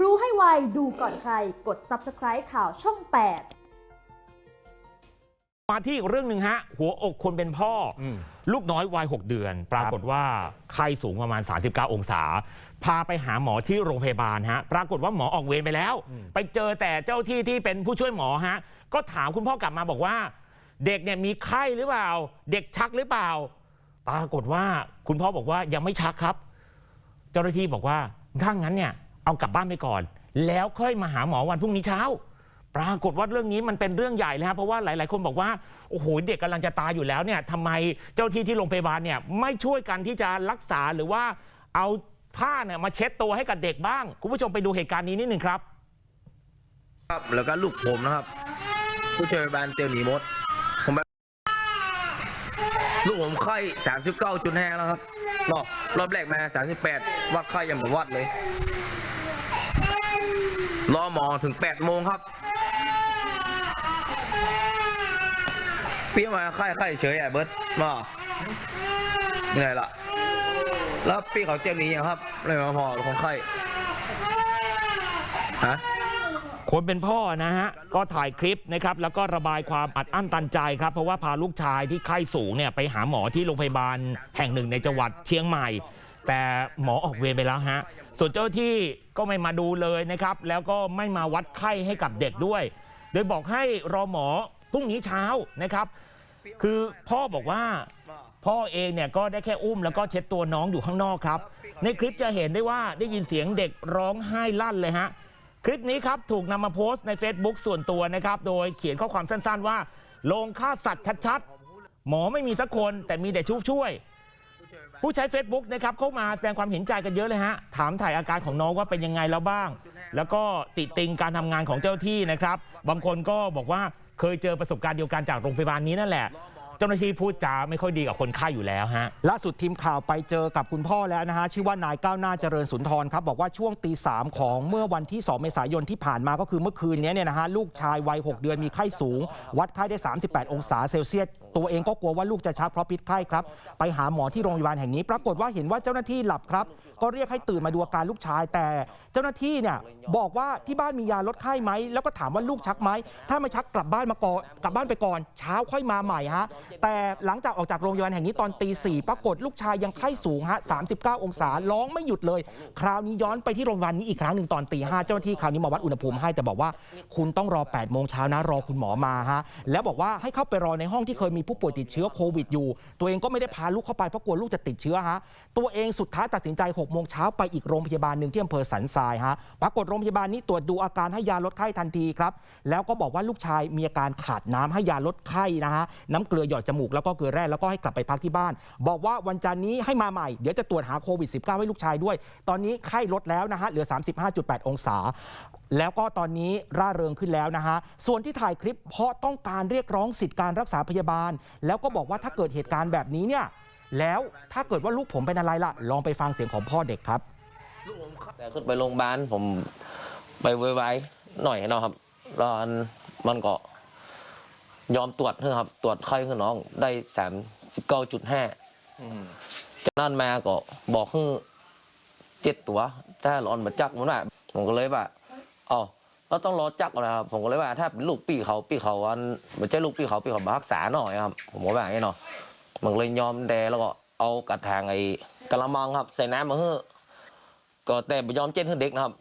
รู้ให้ไว ดูก่อนใคร กด subscribe ข่าวช่อง 8มาที่อีกเรื่องหนึ่งฮะ หัวอกคนเป็นพ่ออมลูกน้อยวัย 6 เดือน ปรากฏว่าไข้สูงประมาณ 39 องศา พาไปหาหมอที่โรงพยาบาลฮะ ปรากฏว่าหมอออกเวรไปแล้ว ไปเจอแต่เจ้าที่ที่เป็นผู้ช่วยหมอฮะ ก็ถามคุณพ่อกลับมาบอกว่า เด็กเนี่ยมีไข้หรือเปล่า เด็กชักหรือเปล่า ปรากฏว่าคุณพ่อบอกว่ายังไม่ชักครับ เจ้าหน้าที่บอกว่าถ้างั้นเนี่ย เอากลับบ้านไปก่อน แล้วค่อยมาหาหมอวันพรุ่งนี้เช้า ปรากฏว่าเรื่องนี้มันเป็นเรื่องใหญ่เลยครับเพราะว่าหลาย ๆ คนบอกว่าโอ้โหเด็กกำลังจะตายอยู่แล้วเนี่ยทำไมเจ้าที่ที่โรงพยาบาลเนี่ยไม่ช่วยกันที่จะรักษาหรือว่าเอาผ้าเนี่ยมาเช็ดตัวให้กับเด็กบ้าง คุณผู้ชมไปดูเหตุการณ์นี้นิดหนึ่งครับ ครับแล้วก็ลูกผมนะครับ ผู้ช่วยพยาบาลเตียวหนีมด ผมแบบลูกผมไข้สามสิบเก้าจุดห้าแล้วครับรอบรอบแรกมาสามสิบแปดวัดไข้ยังแบบวัดเลย รอหมอถึงแปดโมงครับเปี้ยมาไข้ไข้เฉยอะเบิร์ตมาเหนื่อยละแล้วพี่เขาเตรียมหนี้ยังครับเลยมาพอของไข้ฮะคนเป็นพ่อนะฮะ ก็ถ่ายคลิปนะครับ แล้วก็ระบายความอัดอั้นตันใจครับ เพราะว่าพาลูกชายที่ไข้สูงเนี่ยไปหาหมอที่โรงพยาบาลแห่งหนึ่งในจังหวัดเชียงใหม่ แต่หมอออกเวรไปแล้วฮะ ส่วนเจ้าที่ก็ไม่มาดูเลยนะครับ แล้วก็ไม่มาวัดไข้ให้กับเด็กด้วย โดยบอกให้รอหมอพรุ่งนี้เช้านะครับ คือพ่อบอกว่าพ่อเองเนี่ยก็ได้แค่อุ้มแล้วก็เช็ดตัวน้องอยู่ข้างนอกครับ ในคลิปจะเห็นได้ว่าได้ยินเสียงเด็กร้องไห้ลั่นเลยฮะ คลิปนี้ครับถูกนำมาโพสต์ใน Facebook ส่วนตัวนะครับ โดยเขียนข้อความสั้นๆว่า ลงฆ่าสัตว์ชัดๆ หมอไม่มีสักคนแต่มีแต่ชุบช่วย ผู้ใช้ Facebook นะครับเข้ามาแสดงความเห็นใจกันเยอะเลยฮะ ถามถ่ายอาการของน้องว่าเป็นยังไงแล้วบ้าง แล้วก็ติติงการทำงานของเจ้าที่นะครับ บางคนก็บอกว่าเคยเจอประสบการณ์เดียวกันจากโรงพยาบาลนี้นั่นแหละ จ้าหน้าที่พูดจาไม่ค่อยดีกับคนไข้อยู่แล้วฮะ ล่าสุดทีมข่าวไปเจอกับคุณพ่อแล้วนะฮะ ชื่อว่านายก้าวหน้าเจริญสุนทรครับ บอกว่าช่วงตีสามของเมื่อวันที่ 2 เมษายนที่ผ่านมาก็คือเมื่อคืนนี้เนี่ยนะฮะ ลูกชายวัย 6 เดือนมีไข้สูง วัดไข้ได้ 38 องศาเซลเซียส ตัวเองก็กลัวว่าลูกจะชักเพราะพิษไข้ครับ ไปหาหมอที่โรงพยาบาลแห่งนี้ ปรากฏว่าเห็นว่าเจ้าหน้าที่หลับครับ ก็เรียกให้ตื่นมาดูอาการลูกชาย แต่เจ้าหน้าที่เนี่ยบอกว่าที่บ้านมียาลดไข้ไหมแล้วก็ถามว่าลูกชักไหมถ้าไม่ชักกลับบ้านมาก่อนกลับบ้านไปก่อน เช้าค่อยมาใหม่ฮะแต่หลังจากออกจากโรงพยาบาลแห่งนี้ตอนตีสี่ปรากฏลูกชายยังไข้สูงฮะ39 องศาร้องไม่หยุดเลย คราวนี้ย้อนไปที่โรงพยาบาลนี้อีกครั้งหนึ่งตอนตีห้าเจ้าหน้าที่คราวนี้มาวัดอุณหภูมิให้แต่บอกว่า คุณต้องรอ8โมงเช้านะรอคุณหมอมาฮะแล้วบอกว่าให้เข้าไปรอในห้องที่เคยมีผู้ป่วยติดเชื้อโควิดอยู่ ตัวเองก็ไม่ได้พาลูกเข้าไปเพราะกลัวลูกจะติดเชื้อฮะตัวเองสุดท้ายตัดสินใจ6โมงเช้าไปอีกโรงพยาบาลหนึ่งที่อำเภอสันทรายฮะปรากฏโรงพยาบาลนี้ตรวจดูอาการให้ยาลดไข้ทันทีครับแล้วก็บอกว่าลูกชายมีอาการขาดน้ำให้ยาลดไข้นะฮะน้ำเกลือหยอดจมูกแล้วก็เกลือแร่แล้วก็ให้กลับไปพักที่บ้าน บอกว่าวันจันนี้ให้มาใหม่ เดี๋ยวจะตรวจหาโควิด -19 ให้ลูกชายด้วย ตอนนี้ไข้ลดแล้วนะฮะเหลือ 35.8 องศา แล้วก็ตอนนี้ร่าเริงขึ้นแล้วนะฮะส่วนที่ถ่ายคลิปเพราะต้องการเรียกร้องสิทธิการรักษาพยาบาล แล้วก็บอกว่าถ้าเกิดเหตุการณ์แบบนี้เนี่ยแล้วถ้าเกิดว่าลูกผมเป็นอะไรล่ะ ลองไปฟังเสียงของพ่อเด็กครับแต่ขึ้นไปโรงพยาบาลผมไปไวๆหน่อยเนาะครับแล้วอันมันก็ ยอมตรวจเถอะครับ ตรวจไข้ขึ้นน้องได้สามสิบเก้าจุดห้าจากนั้นมาก็บอกให้เจ็ดตัว ถ้าร้อนมาจักมันว่าผมก็เลยว่าอ๋อเราต้องรอจักนะครับผมก็เลยว่าถ้าเป็นลูกปีเขาปีเขาอันไม่ใช่ลูกปีเขาปีเขามารักษาหน่อยครับผมก็ว่างนี้เนาะมันเลยยอมแดแล้วก็เอากระถางไอ้กระมังครับ ใส่น้ำมาเฮ้อก็แต่ไปยอมเจ็ดให้เด็กนะครับ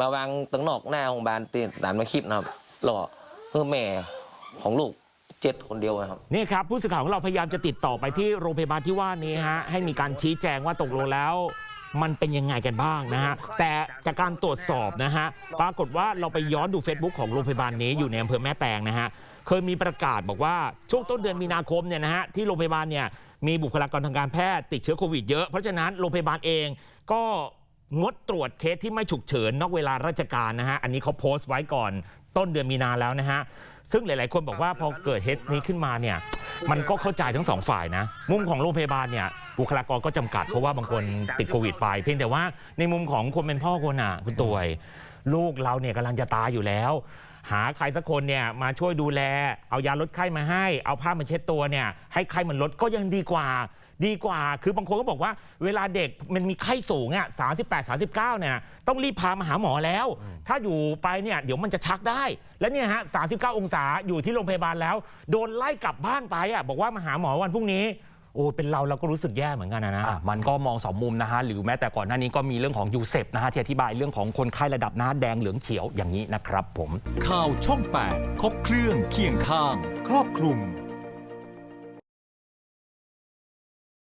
มาวางตั้งนอกหน้าโรงพยาบาลตีนตามมาคลิปนะครับแล้วก็เพื่อแม่ของลูก เจ็ดคนเดียวครับนี่ครับผู้สื่อข่าวของเราพยายามจะติดต่อไปที่โรงพยาบาลที่ว่านี้ฮะให้มีการชี้แจงว่าตกลงแล้ว มันเป็นยังไงกันบ้างนะฮะแต่จากการตรวจสอบนะฮะปรากฏว่าเราไปย้อนดู Facebook ของโรงพยาบาลนี้อยู่ในอำเภอแม่แตงนะฮะเคยมีประกาศบอกว่าช่วงต้นเดือนมีนาคมเนี่ยนะฮะที่โรงพยาบาลเนี่ยมีบุคลากรทางการแพทย์ติดเชื้อโควิดเยอะเพราะฉะนั้นโรงพยาบาลเองก็งดตรวจเคสที่ไม่ฉุกเฉินนอกเวลาราชการนะฮะ อันนี้เขาโพสต์ไว้ก่อน ต้นเดือนมีนาแล้วนะฮะ ซึ่งหลาย ๆ คนบอกว่าพอเกิดเคสนี้ขึ้นมาเนี่ย มันก็เข้าใจทั้งสองฝ่ายนะ มุมของโรงพยาบาลเนี่ยบุคลากรก็จำกัดเพราะว่าบางคนติดโควิดไป เพียงแต่ว่าในมุมของคนเป็นพ่อคนอะคุณตวย ลูกเราเนี่ยกำลังจะตายอยู่แล้ว หาใครสักคนเนี่ยมาช่วยดูแล เอายาลดไข้มาให้ เอาผ้ามาเช็ดตัวเนี่ยให้ไข้มันลดก็ยังดีกว่า ดีกว่า คือบางคนก็บอกว่าเวลาเด็กมันมีไข้สูงอะ38 39เนี่ยต้องรีบพามาหาหมอแล้ว ถ้าอยู่ไปเนี่ยเดี๋ยวมันจะชักได้ แล้วเนี่ยฮะ39องศาอยู่ที่โรงพยาบาลแล้ว โดนไล่กลับบ้านไปอะบอกว่ามาหาหมอวันพรุ่งนี้โอ้เป็นเราเราก็รู้สึกแย่เหมือนกันนะนะอะมันก็มองสองมุมนะฮะ หรือแม้แต่ก่อนหน้านี้ก็มีเรื่องของยูเซปนะฮะที่อธิบายเรื่องของคนไข้ระดับหน้าแดงเหลืองเขียวอย่างนี้นะครับผมข่าวช่อง 8 ครบเครื่องเคียงข้าง ครอบคลุม